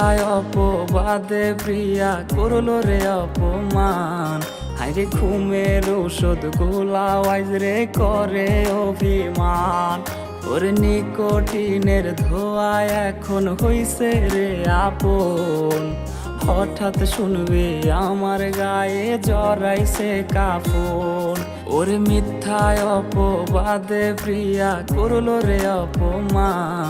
মিথ্যায় অপবাদে প্রিয়া করল রে অপমান। হাইরে ঘুমের ঔষধ গোলাওয়াইজ রে করে অভিমান। ওরে নিকোটিনের ধোয়া এখন হইছে রে আপন। হঠাৎ শুনবে আমার গায়ে জড়াইছে কাফন। ওরে মিথ্যায় অপবাদে প্রিয়া করল রে অপমান।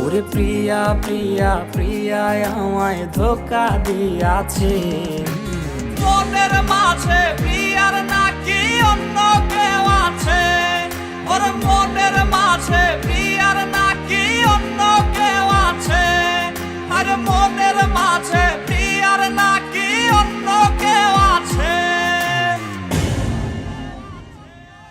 ওরে প্রিয়া প্রিয়া প্রিয়া আমায় ধোকা দিয়াছে। মনের মাঝে প্রিয়ার নাকি অন্য কেউ আছে? ওর মনের মাঝে প্রিয়ার নাকি অন্য কেউ আছে? আর মনের